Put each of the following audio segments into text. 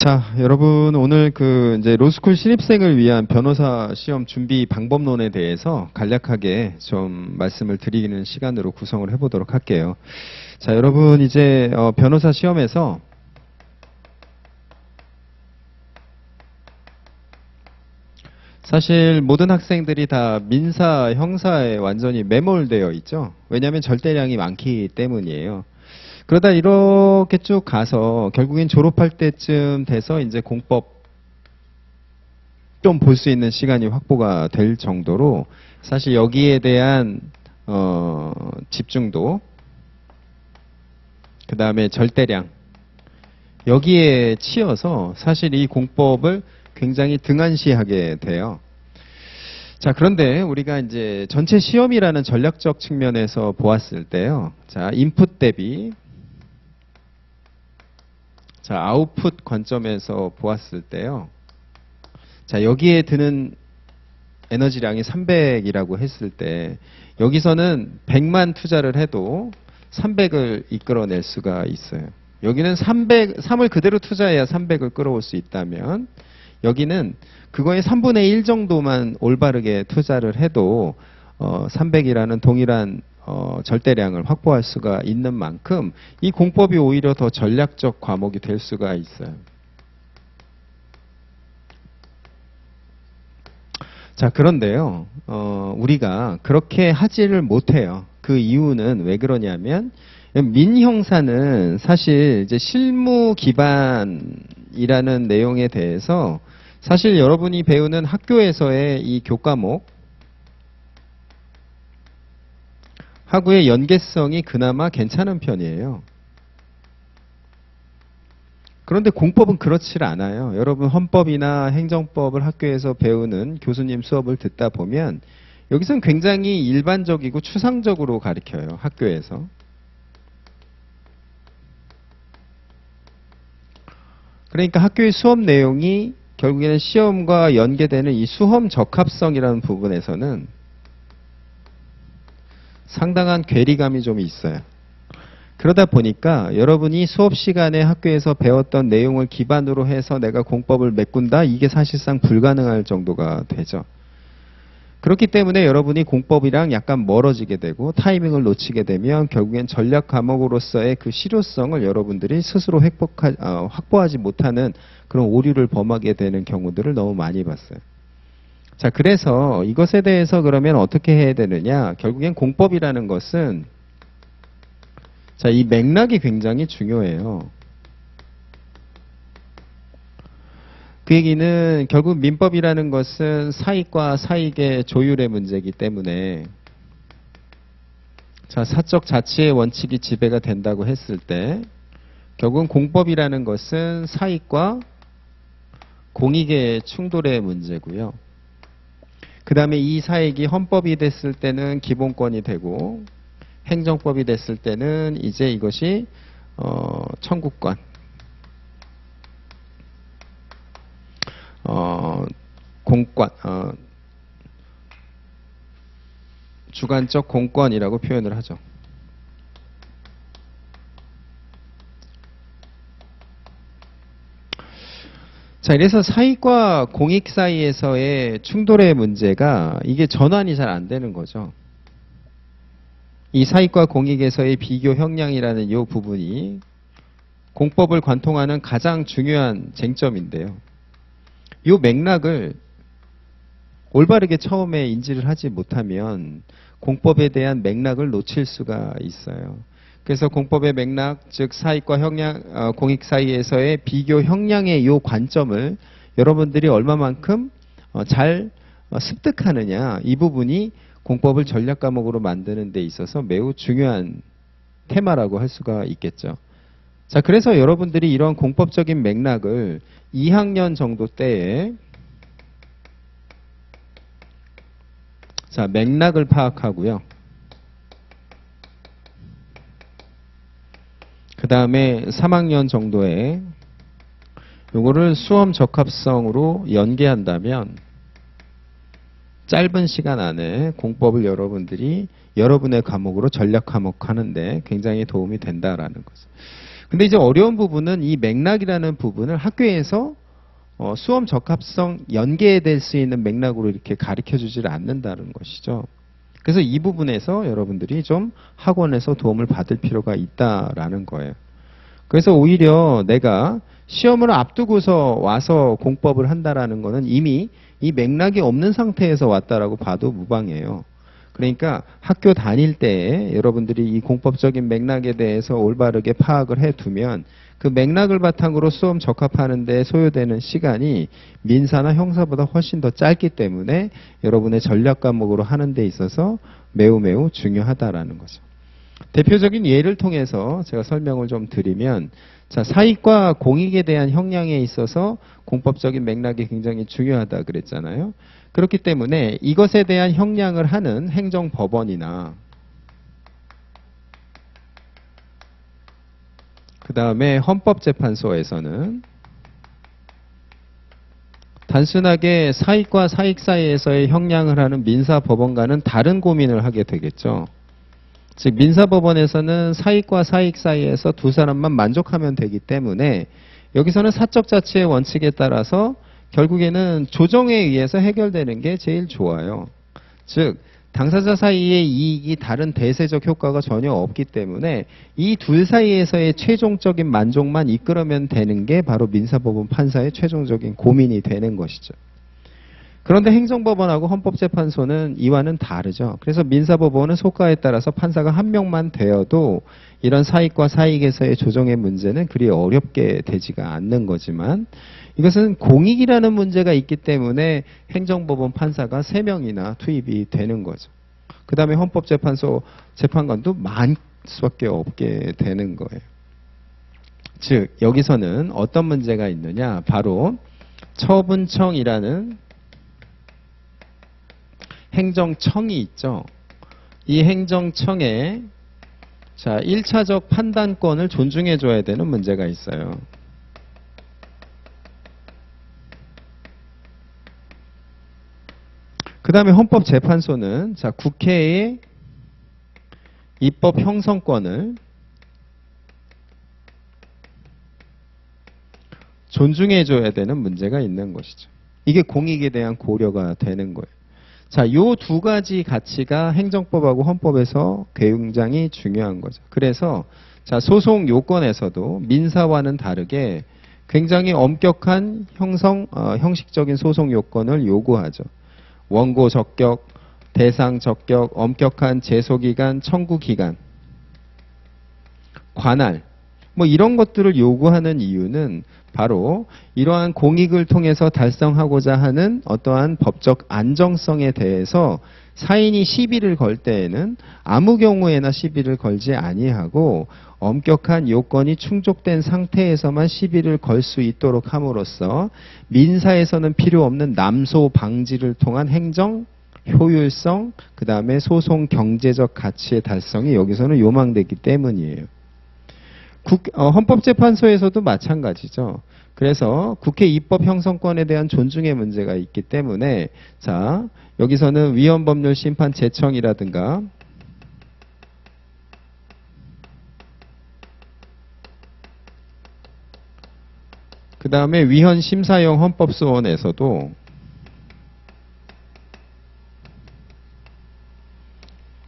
자, 여러분 오늘 그 이제 로스쿨 신입생을 위한 변호사 시험 준비 방법론에 대해서 간략하게 좀 말씀을 드리는 시간으로 구성을 해보도록 할게요. 자, 여러분 이제 어, 변호사 시험에서 사실 모든 학생들이 다 민사, 형사에 완전히 매몰되어 있죠. 왜냐하면 절대량이 많기 때문이에요. 그러다 이렇게 쭉 가서 결국엔 졸업할 때쯤 돼서 이제 공법 좀 볼 수 있는 시간이 확보가 될 정도로 사실 여기에 대한 어, 집중도 그 다음에 절대량 여기에 치여서 사실 이 공법을 굉장히 등한시하게 돼요. 자, 그런데 우리가 이제 전체 시험이라는 전략적 측면에서 보았을 때요. 자, 인풋 대비 자, 아웃풋 관점에서 보았을 때요. 자, 여기에 드는 에너지량이 300이라고 했을 때 여기서는 100만 투자를 해도 300을 이끌어낼 수가 있어요. 여기는 300, 3을 그대로 투자해야 300을 끌어올 수 있다면 여기는 그거의 3분의 1 정도만 올바르게 투자를 해도 어, 300이라는 동일한 어, 절대량을 확보할 수가 있는 만큼 이 공법이 오히려 더 전략적 과목이 될 수가 있어요. 자, 그런데요, 어, 우리가 그렇게 하지를 못해요. 그 이유는 왜 그러냐면, 민형사는 사실 이제 실무 기반이라는 내용에 대해서 사실 여러분이 배우는 학교에서의 이 교과목, 하고의 연계성이 그나마 괜찮은 편이에요. 그런데 공법은 그렇지 않아요. 여러분 헌법이나 행정법을 학교에서 배우는 교수님 수업을 듣다 보면 여기선 굉장히 일반적이고 추상적으로 가르쳐요. 학교에서. 그러니까 학교의 수업 내용이 결국에는 시험과 연계되는 이 수험 적합성이라는 부분에서는 상당한 괴리감이 좀 있어요. 그러다 보니까 여러분이 수업 시간에 학교에서 배웠던 내용을 기반으로 해서 내가 공법을 메꾼다? 이게 사실상 불가능할 정도가 되죠. 그렇기 때문에 여러분이 공법이랑 약간 멀어지게 되고 타이밍을 놓치게 되면 결국엔 전략 과목으로서의 그 실효성을 여러분들이 스스로 획복하, 어, 확보하지 못하는 그런 오류를 범하게 되는 경우들을 너무 많이 봤어요. 자, 그래서 이것에 대해서 그러면 어떻게 해야 되느냐? 결국엔 공법이라는 것은 자, 이 맥락이 굉장히 중요해요. 그 얘기는 결국 민법이라는 것은 사익과 사익의 조율의 문제이기 때문에 자, 사적 자치의 원칙이 지배가 된다고 했을 때 결국은 공법이라는 것은 사익과 공익의 충돌의 문제고요. 그 다음에 이 사익이 헌법이 됐을 때는 기본권이 되고 행정법이 됐을 때는 이제 이것이 어, 청구권, 어, 공권, 어, 주관적 공권이라고 표현을 하죠. 자, 이래서 사익과 공익 사이에서의 충돌의 문제가 이게 전환이 잘 안 되는 거죠. 이 사익과 공익에서의 비교 형량이라는 이 부분이 공법을 관통하는 가장 중요한 쟁점인데요. 이 맥락을 올바르게 처음에 인지를 하지 못하면 공법에 대한 맥락을 놓칠 수가 있어요. 그래서 공법의 맥락, 즉 사익과 형량, 어, 공익 사이에서의 비교 형량의 이 관점을 여러분들이 얼마만큼 어, 잘 어, 습득하느냐 이 부분이 공법을 전략 과목으로 만드는 데 있어서 매우 중요한 테마라고 할 수가 있겠죠. 자, 그래서 여러분들이 이런 공법적인 맥락을 2학년 정도 때에 자, 맥락을 파악하고요. 그 다음에 3학년 정도에 요거를 수험 적합성으로 연계한다면 짧은 시간 안에 공법을 여러분들이 여러분의 과목으로 전략 과목 하는데 굉장히 도움이 된다라는 거죠. 근데 이제 어려운 부분은 이 맥락이라는 부분을 학교에서 어, 수험 적합성 연계될 수 있는 맥락으로 이렇게 가르쳐 주지를 않는다는 것이죠. 그래서 이 부분에서 여러분들이 좀 학원에서 도움을 받을 필요가 있다라는 거예요. 그래서 오히려 내가 시험을 앞두고서 와서 공법을 한다라는 거는 이미 이 맥락이 없는 상태에서 왔다라고 봐도 무방해요. 그러니까 학교 다닐 때 여러분들이 이 공법적인 맥락에 대해서 올바르게 파악을 해 두면 그 맥락을 바탕으로 수험 적합하는데 소요되는 시간이 민사나 형사보다 훨씬 더 짧기 때문에 여러분의 전략 과목으로 하는 데 있어서 매우 매우 중요하다라는 거죠. 대표적인 예를 통해서 제가 설명을 좀 드리면 자, 사익과 공익에 대한 형량에 있어서 공법적인 맥락이 굉장히 중요하다 그랬잖아요. 그렇기 때문에 이것에 대한 형량을 하는 행정법원이나 그 다음에 헌법재판소에서는 단순하게 사익과 사익 사이에서의 형량을 하는 민사법원과는 다른 고민을 하게 되겠죠. 즉 민사법원에서는 사익과 사익 사이에서 두 사람만 만족하면 되기 때문에 여기서는 사적 자치의 원칙에 따라서 결국에는 조정에 의해서 해결되는 게 제일 좋아요. 즉 당사자 사이의 이익이 다른 대세적 효과가 전혀 없기 때문에 이 둘 사이에서의 최종적인 만족만 이끌어면 되는 게 바로 민사법원 판사의 최종적인 고민이 되는 것이죠. 그런데 행정법원하고 헌법재판소는 이와는 다르죠. 그래서 민사법원은 속가에 따라서 판사가 한 명만 되어도 이런 사익과 사익에서의 조정의 문제는 그리 어렵게 되지가 않는 거지만 이것은 공익이라는 문제가 있기 때문에 행정법원 판사가 세명이나 투입이 되는 거죠. 그 다음에 헌법재판소 재판관도 많을 수밖에 없게 되는 거예요. 즉, 여기서는 어떤 문제가 있느냐? 바로 처분청이라는 행정청이 있죠. 이 행정청에 자, 1차적 판단권을 존중해 줘야 되는 문제가 있어요. 그 다음에 헌법재판소는 자, 국회의 입법 형성권을 존중해 줘야 되는 문제가 있는 것이죠. 이게 공익에 대한 고려가 되는 거예요. 자, 요 두 가지 가치가 행정법하고 헌법에서 굉장히 중요한 거죠. 그래서 자, 소송 요건에서도 민사와는 다르게 굉장히 엄격한 형성 어, 형식적인 소송 요건을 요구하죠. 원고 적격, 대상 적격, 엄격한 제소 기간, 청구 기간, 관할 뭐 이런 것들을 요구하는 이유는 바로 이러한 공익을 통해서 달성하고자 하는 어떠한 법적 안정성에 대해서 사인이 시비를 걸 때에는 아무 경우에나 시비를 걸지 아니하고 엄격한 요건이 충족된 상태에서만 시비를 걸 수 있도록 함으로써 민사에서는 필요 없는 남소 방지를 통한 행정 효율성, 그 다음에 소송 경제적 가치의 달성이 여기서는 요망되기 때문이에요. 국- 어, 헌법재판소에서도 마찬가지죠. 그래서 국회 입법 형성권에 대한 존중의 문제가 있기 때문에 자 여기서는 위헌법률 심판 제청이라든가 그 다음에 위헌 심사용 헌법소원에서도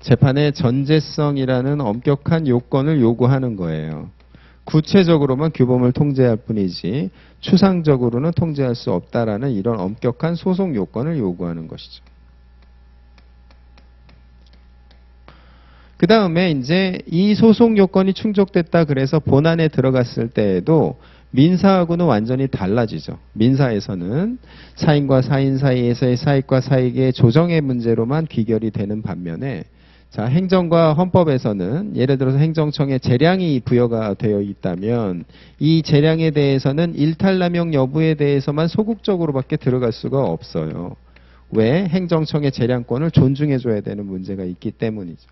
재판의 전제성이라는 엄격한 요건을 요구하는 거예요. 구체적으로만 규범을 통제할 뿐이지 추상적으로는 통제할 수 없다라는 이런 엄격한 소송 요건을 요구하는 것이죠. 그 다음에 이제 이 소송 요건이 충족됐다 그래서 본안에 들어갔을 때에도 민사하고는 완전히 달라지죠. 민사에서는 사인과 사인 사이에서의 사익과 사익의 조정의 문제로만 귀결이 되는 반면에 자, 행정과 헌법에서는 예를 들어서 행정청에 재량이 부여가 되어 있다면 이 재량에 대해서는 일탈남용 여부에 대해서만 소극적으로밖에 들어갈 수가 없어요. 왜? 행정청의 재량권을 존중해 줘야 되는 문제가 있기 때문이죠.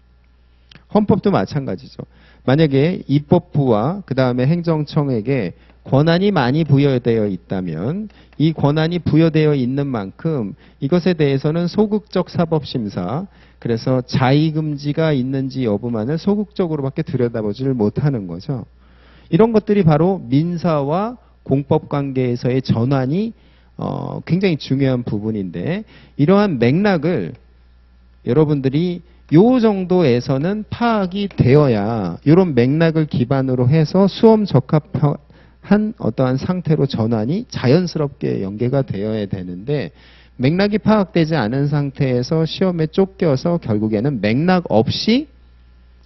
헌법도 마찬가지죠. 만약에 입법부와 그 다음에 행정청에게 권한이 많이 부여되어 있다면 이 권한이 부여되어 있는 만큼 이것에 대해서는 소극적 사법심사 그래서 자의금지가 있는지 여부만을 소극적으로밖에 들여다보지를 못하는 거죠. 이런 것들이 바로 민사와 공법 관계에서의 전환이 어, 굉장히 중요한 부분인데 이러한 맥락을 여러분들이 요 정도에서는 파악이 되어야 이런 맥락을 기반으로 해서 수험 적합한 어떠한 상태로 전환이 자연스럽게 연계가 되어야 되는데 맥락이 파악되지 않은 상태에서 시험에 쫓겨서 결국에는 맥락 없이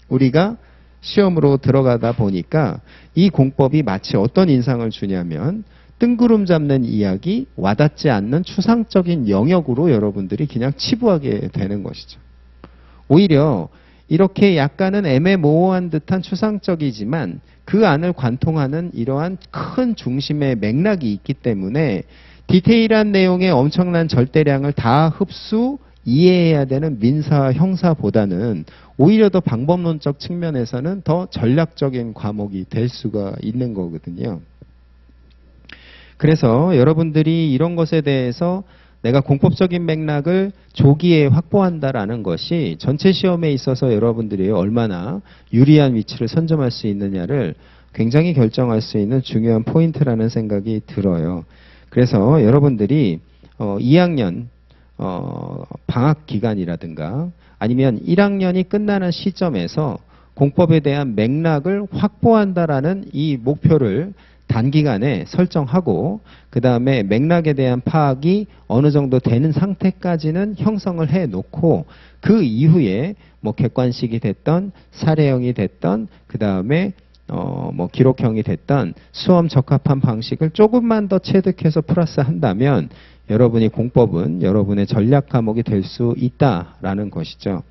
우리가 시험으로 들어가다 보니까 이 공법이 마치 어떤 인상을 주냐면 뜬구름 잡는 이야기, 와닿지 않는 추상적인 영역으로 여러분들이 그냥 치부하게 되는 것이죠. 오히려 이렇게 약간은 애매모호한 듯한 추상적이지만 그 안을 관통하는 이러한 큰 중심의 맥락이 있기 때문에 디테일한 내용의 엄청난 절대량을 다 흡수 이해해야 되는 민사 형사보다는 오히려 더 방법론적 측면에서는 더 전략적인 과목이 될 수가 있는 거거든요. 그래서 여러분들이 이런 것에 대해서 내가 공법적인 맥락을 조기에 확보한다라는 것이 전체 시험에 있어서 여러분들이 얼마나 유리한 위치를 선점할 수 있느냐를 굉장히 결정할 수 있는 중요한 포인트라는 생각이 들어요. 그래서 여러분들이 어, 2학년 어, 방학 기간이라든가 아니면 1학년이 끝나는 시점에서 공법에 대한 맥락을 확보한다라는 이 목표를 단기간에 설정하고 그 다음에 맥락에 대한 파악이 어느 정도 되는 상태까지는 형성을 해 놓고 그 이후에 뭐 객관식이 됐던 사례형이 됐던 그 다음에 어 뭐 기록형이 됐던 수험 적합한 방식을 조금만 더 체득해서 플러스 한다면 여러분이 공법은 여러분의 전략 과목이 될 수 있다라는 것이죠.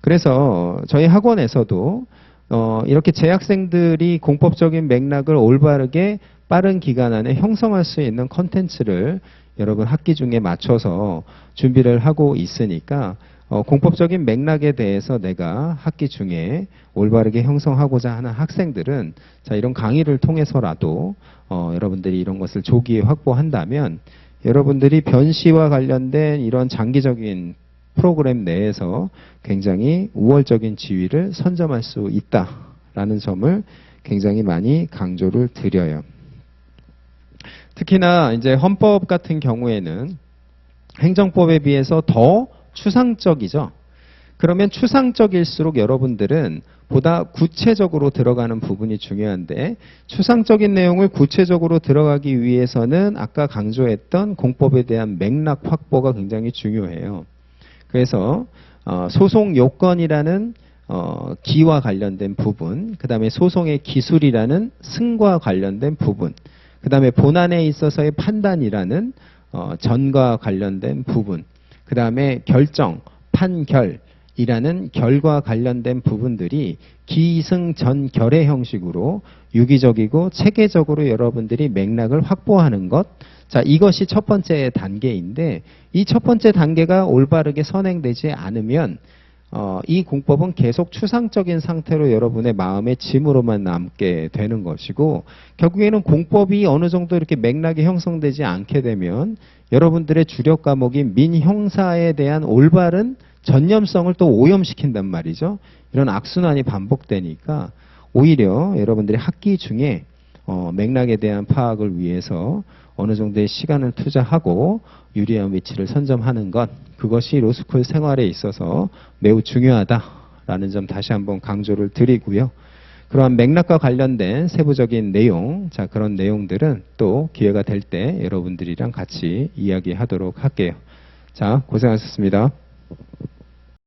그래서 저희 학원에서도 어, 이렇게 재학생들이 공법적인 맥락을 올바르게 빠른 기간 안에 형성할 수 있는 컨텐츠를 여러분 학기 중에 맞춰서 준비를 하고 있으니까 어, 공법적인 맥락에 대해서 내가 학기 중에 올바르게 형성하고자 하는 학생들은 자 이런 강의를 통해서라도 어, 여러분들이 이런 것을 조기에 확보한다면 여러분들이 변시와 관련된 이런 장기적인 프로그램 내에서 굉장히 우월적인 지위를 선점할 수 있다라는 점을 굉장히 많이 강조를 드려요. 특히나 이제 헌법 같은 경우에는 행정법에 비해서 더 추상적이죠. 그러면 추상적일수록 여러분들은 보다 구체적으로 들어가는 부분이 중요한데 추상적인 내용을 구체적으로 들어가기 위해서는 아까 강조했던 공법에 대한 맥락 확보가 굉장히 중요해요. 그래서 어, 소송 요건이라는 어, 기와 관련된 부분, 그 다음에 소송의 기술이라는 승과 관련된 부분, 그 다음에 본안에 있어서의 판단이라는 어, 전과 관련된 부분, 그 다음에 결정, 판결이라는 결과 관련된 부분들이 기승전결의 형식으로 유기적이고 체계적으로 여러분들이 맥락을 확보하는 것, 자, 이것이 첫 번째 단계인데 이 첫 번째 단계가 올바르게 선행되지 않으면 어, 이 공법은 계속 추상적인 상태로 여러분의 마음의 짐으로만 남게 되는 것이고 결국에는 공법이 어느 정도 이렇게 맥락이 형성되지 않게 되면 여러분들의 주력 과목인 민형사에 대한 올바른 전념성을 또 오염시킨단 말이죠. 이런 악순환이 반복되니까 오히려 여러분들이 학기 중에 어, 맥락에 대한 파악을 위해서 어느 정도의 시간을 투자하고 유리한 위치를 선점하는 것 그것이 로스쿨 생활에 있어서 매우 중요하다라는 점 다시 한번 강조를 드리고요. 그러한 맥락과 관련된 세부적인 내용, 자 그런 내용들은 또 기회가 될 때 여러분들이랑 같이 이야기하도록 할게요. 자 고생하셨습니다.